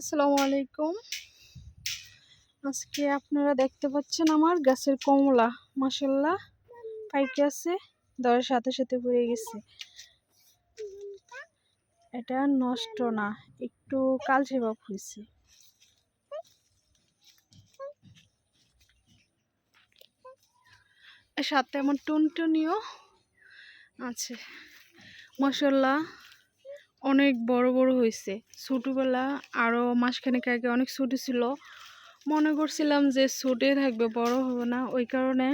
আসসালামু আলাইকুম। আজকে আপনারা দেখতে পাচ্ছেন আমার গাছের কমলা। মাসাল্লাহ পাইকে আছে দরের সাথে সাথে পড়ে গেছে। এটা নষ্ট না, একটু কালচে ভাব হয়েছে। সাথে আমার টুনটুনিও আছে। মাসাল্লাহ অনেক বড় বড় হয়েছে ছোটোবেলা আরও মাসখানেক আগে অনেক ছোটো ছিল। মনে করছিলাম যে ছোটে থাকবে, বড় হবে না। ওই কারণে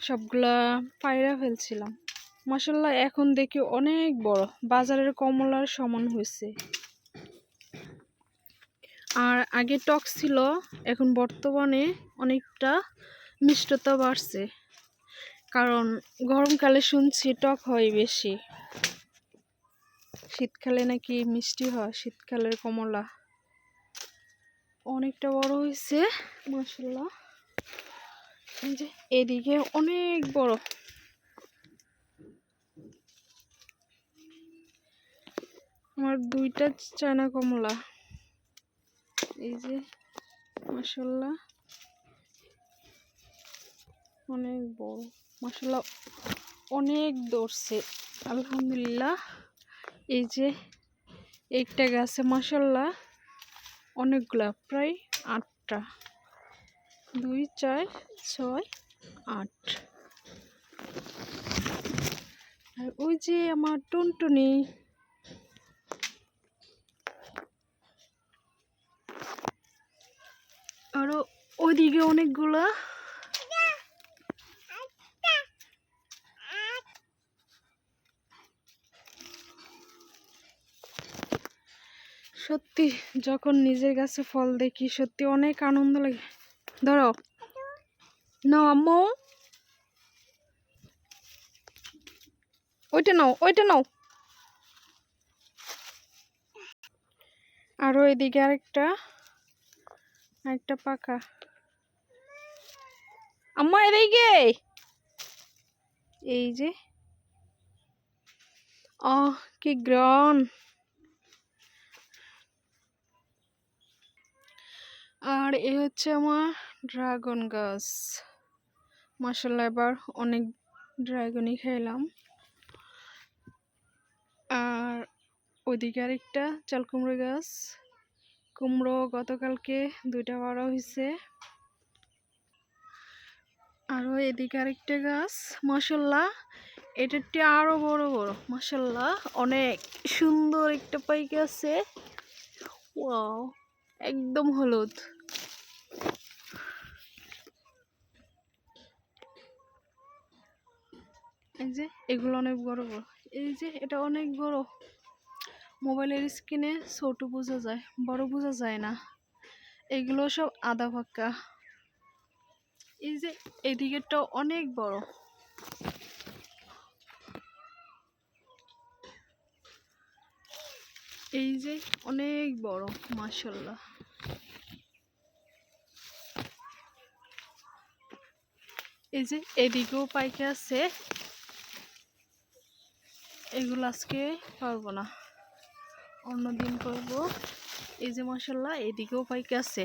সবগুলা পায়রা ফেলছিলাম। মাসাল্লাহ এখন দেখি অনেক বড়। বাজারের কমলার সমান হয়েছে আর আগে টক ছিল, এখন বর্তমানে অনেকটা মিষ্টতা বাড়ছে। কারণ গরমকালে শুনছি টক হয় বেশি। শীতকালে নাকি মিষ্টি হয়, শীতকালের কমলা। অনেকটা বড় হয়েছে মাসাল্লাহ এই যে এদিকে অনেক বড়। আমার দুইটা চায়না কমলা। এই যে মাসাল্লাহ অনেক বড় মাসাল্লাহ অনেক দৌড়ছে আলহামদুলিল্লাহ। এই যে একটা গাছে মাসাল্লাহ অনেকগুলা, প্রায় আটটা। দুই, চার, ছয়, আট। আর ওই যে আমার টুনটুনি। আরও ওইদিকে অনেকগুলা সত্যি যখন নিজের গাছে ফল দেখি, সত্যি অনেক আনন্দ লাগে। ধরো। নাও আম্মু। ওইটা নাও ওইটা নাও। আরও এদিকে আরেকটা। আরেকটা পাকা। আম্মা, এদিকে। এই যে। আহ, কি গ্রন। আর এ হচ্ছে আমার ড্রাগন গাছ। মাসাল্লাহ এবার অনেক ড্রাগনই খাইলাম আর ওইদিকে আরেকটা চাল কুমড়ো গাছ। কুমড়ো গতকালকে দুইটা বড় হয়েছে আরও এদিকে আরেকটা গাছ। মশাল্লাহ এটারটি আরও বড় বড়। মশাল্লাহ, অনেক সুন্দর একটা পাইকে আছে। ওয়াও। একদম হলুদ। এই যে, এগুলো অনেক বড় বড়। এই যে, এটা অনেক বড়। মোবাইলের স্ক্রিনে ছোট বোঝা যায়, বড় বোঝা যায় না। এগুলো সব আদা পাক্কা এই যে এদিকেরটাও অনেক বড়। এই যে অনেক বড় মাসাল্লাহ এই যে এদিকেও পাইকে আছে। এগুলো আজকে পারব না। অন্যদিন করব। এই যে মশাল্লা এদিকেও পাইকে আছে।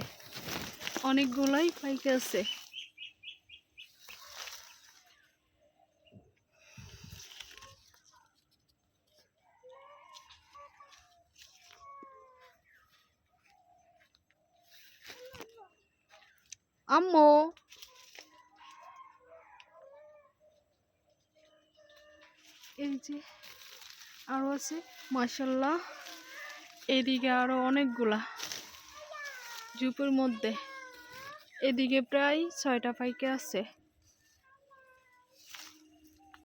অনেকগুলাই পাইকে আছে। আম্মু। এই যে আরও আছে মাসাল্লাহ এদিকে আরও অনেকগুলা জুপের মধ্যে। এদিকে প্রায় ছয়টা পাইকে আছে।